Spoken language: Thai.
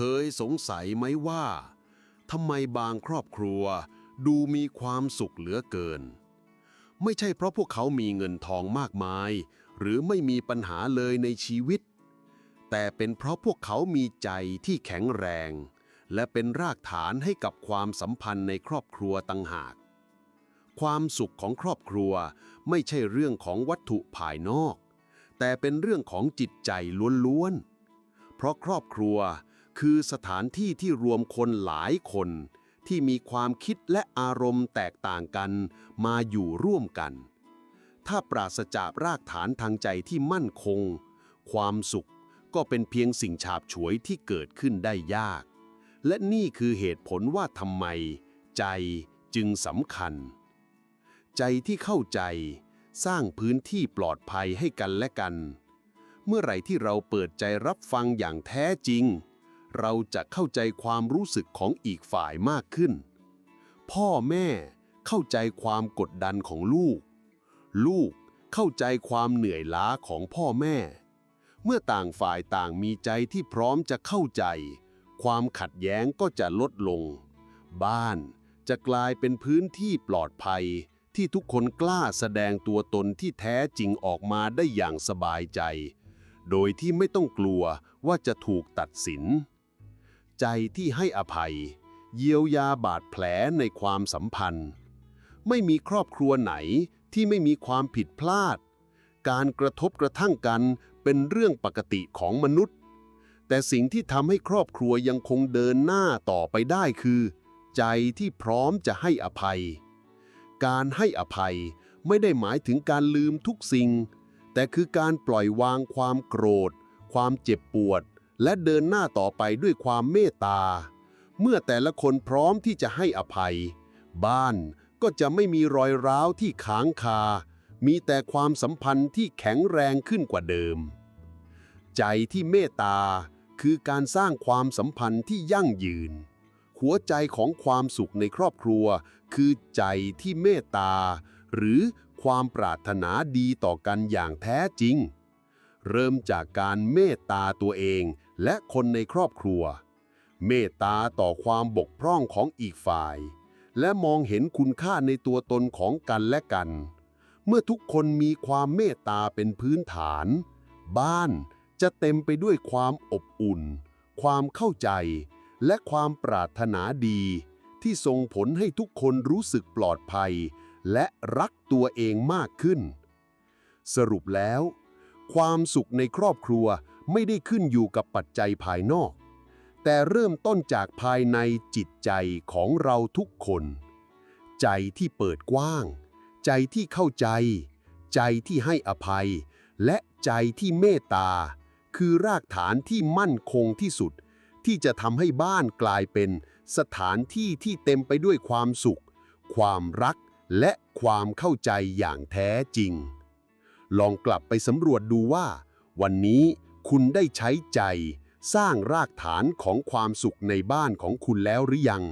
เคยสงสัยไหมว่าทำไมบางครอบครัวดูมีความสุขเหลือเกิน ไม่ใช่เพราะพวกเขามีเงินทองมากมาย หรือไม่มีปัญหาเลยในชีวิต แต่เป็นเพราะพวกเขามีใจที่แข็งแรง และเป็นรากฐานให้กับความสัมพันธ์ในครอบครัวต่างหาก ความสุขของครอบครัวไม่ใช่เรื่องของวัตถุภายนอก แต่เป็นเรื่องของจิตใจล้วนๆ เพราะครอบครัว คือสถานที่ที่รวมคนหลายคน ที่มีความคิดและอารมณ์แตกต่างกันมาอยู่ร่วมกัน ถ้าปราศจากรากฐานทางใจที่มั่นคง ความสุขก็เป็นเพียงสิ่งฉาบฉวยที่เกิดขึ้นได้ยาก และนี่คือเหตุผลว่าทำไม ใจจึงสำคัญ ใจที่เข้าใจสร้างพื้นที่ปลอดภัยให้กันและกัน เมื่อไหร่ที่เราเปิดใจรับฟังอย่างแท้จริง เราจะเข้าใจความรู้สึกของอีกฝ่ายมากขึ้น พ่อแม่เข้าใจความกดดันของลูก ลูกเข้าใจความเหนื่อยล้าของพ่อแม่ เมื่อต่างฝ่ายต่างมีใจที่พร้อมจะเข้าใจ ความขัดแย้งก็จะลดลง บ้านจะกลายเป็นพื้นที่ปลอดภัยที่ทุกคนกล้าแสดงตัวตนที่แท้จริงออกมาได้อย่างสบายใจ โดยที่ไม่ต้องกลัวว่าจะถูกตัดสิน ใจที่ให้อภัย เยียวยาบาดแผลในความสัมพันธ์ ไม่มีครอบครัวไหนที่ไม่มีความผิดพลาด การกระทบกระทั่งกันเป็นเรื่องปกติของมนุษย์ แต่สิ่งที่ทำให้ครอบครัวยังคงเดินหน้าต่อไปได้คือ ใจที่พร้อมจะให้อภัย การให้อภัยไม่ได้หมายถึงการลืมทุกสิ่ง แต่คือการปล่อยวางความโกรธ ความเจ็บปวด และเดินหน้าต่อไปด้วยความเมตตา เมื่อแต่ละคนพร้อมที่จะให้อภัย บ้านก็จะไม่มีรอยร้าวที่ค้างคา มีแต่ความสัมพันธ์ที่แข็งแรงขึ้นกว่าเดิม ใจที่เมตตาคือการสร้างความสัมพันธ์ที่ยั่งยืน หัวใจของความสุขในครอบครัว คือใจที่เมตตา หรือความปรารถนาดีต่อกันอย่างแท้จริง เริ่มจากการเมตตาตัวเองและคนในครอบครัว เมตตาต่อความบกพร่องของอีกฝ่าย และมองเห็นคุณค่าในตัวตนของกันและกัน เมื่อทุกคนมีความเมตตาเป็นพื้นฐาน บ้านจะเต็มไปด้วยความอบอุ่น ความเข้าใจ และความปรารถนาดี ที่ส่งผลให้ทุกคนรู้สึกปลอดภัย และรักตัวเองมากขึ้น สรุปแล้ว ความสุขในครอบครัวไม่ได้ขึ้นอยู่กับปัจจัยภายนอก แต่เริ่มต้นจากภายในจิตใจของเราทุกคน ใจที่เปิดกว้าง ใจที่เข้าใจ ใจที่ให้อภัย และใจที่เมตตา คือรากฐานที่มั่นคงที่สุด ที่จะทำให้บ้านกลายเป็นสถานที่ที่เต็มไปด้วยความสุข ความรักและความเข้าใจอย่างแท้จริง ลองกลับไปสำรวจดูว่า วันนี้คุณได้ใช้ใจ สร้างรากฐานของความสุขในบ้านของคุณแล้วหรือยัง